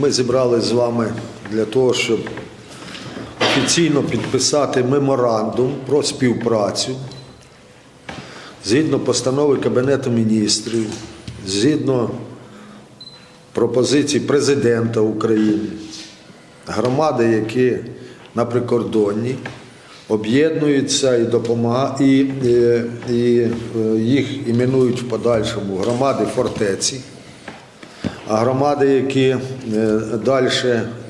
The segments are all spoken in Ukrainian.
Ми зібрали з вами для того, щоб офіційно підписати меморандум про співпрацю згідно постанови Кабінету міністрів, згідно пропозицій президента України, громади, які на прикордонні, об'єднуються і допомагають, і, і, і е, їх іменують в подальшому громади фортеці. Громади, які далі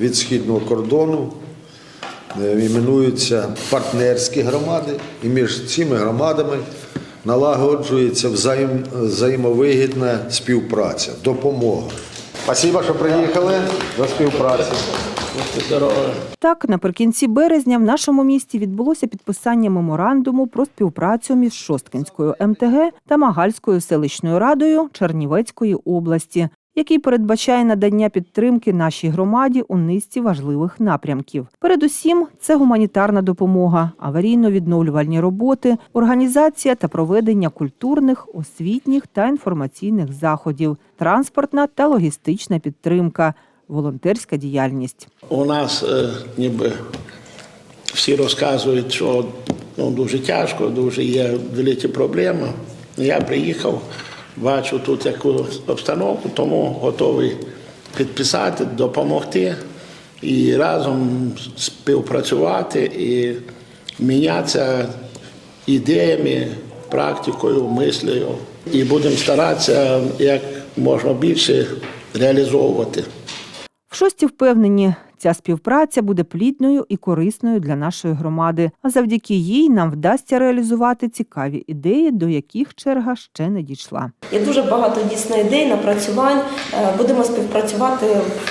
від східного кордону, е, іменуються партнерські громади, і між цими громадами налагоджується взаєм, взаємовигідна співпраця, допомога. Спасибо, що приїхали до співпраці. Так, наприкінці березня в нашому місті відбулося підписання меморандуму про співпрацю між Шосткинською МТГ та Магальською селищною радою Чернівецької області, який передбачає надання підтримки нашій громаді у низці важливих напрямків. Передусім, це гуманітарна допомога, аварійно-відновлювальні роботи, організація та проведення культурних, освітніх та інформаційних заходів, транспортна та логістична підтримка, волонтерська діяльність. У нас е, ніби всі розказують, що ну, дуже тяжко, дуже є великі проблеми. Я приїхав, бачу тут яку обстановку, тому готовий підписати, допомогти і разом співпрацювати і мінятися ідеями, практикою, мислею. І будемо старатися як можна більше реалізовувати. В шості впевнені, ця співпраця буде плідною і корисною для нашої громади, а завдяки їй нам вдасться реалізувати цікаві ідеї, до яких черга ще не дійшла. Є дуже багато дійсно ідей, напрацювань. Е, Будемо співпрацювати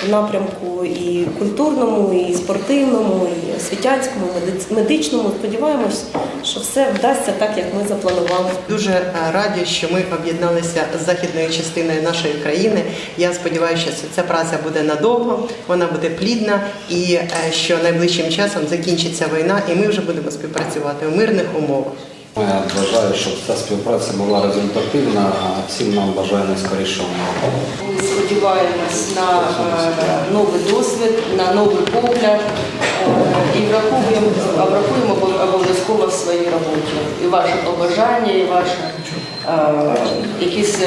в напрямку і культурному, і спортивному, і освітянському, медичному. Сподіваємось, що все вдасться так, як ми запланували. Дуже е, раді, що ми об'єдналися з західною частиною нашої країни. Я сподіваюся, що ця праця буде надовго, вона буде плідна, і е, що найближчим часом закінчиться війна, і ми вже будемо співпрацювати у мирних умовах. Я бажаю, щоб ця співпраця була результативна, а всім нам бажаю найскорішого миру. Ми сподіваємось на е, новий досвід, на новий погляд е, і враховуємо, а врахуємо обов'язково в своїй роботі. І ваше побажання, і ваші е, якісь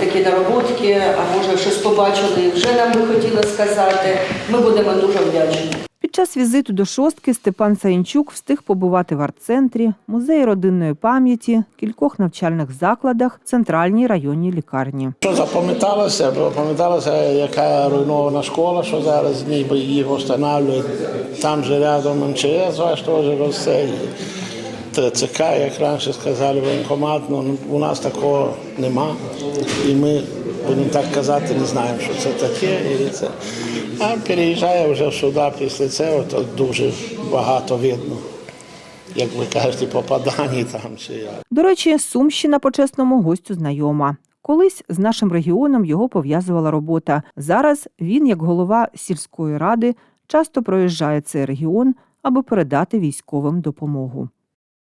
такі нароботки, а може щось побачили і вже нам би хотіли сказати. Ми будемо дуже вдячні. Час візиту до шостки Степан Саїнчук встиг побувати в арт-центрі, музеї родинної пам'яті, кількох навчальних закладах, центральній районній лікарні. Що запам'яталося? Запам'яталося, яка руйнована школа, що зараз ніби їх встановлюють. Там же рядом МЧС ваш теж росте. ТЦК, як раніше сказали, воєнкомат, ну у нас такого нема. І ми, будемо так казати, не знаємо, що це таке. І це. А переїжджає вже сюди після цього, то дуже багато видно. Як ви кажете, попадання там чи як. До речі, Сумщина почесному гостю знайома. Колись з нашим регіоном його пов'язувала робота. Зараз він, як голова сільської ради, часто проїжджає цей регіон, аби передати військовим допомогу.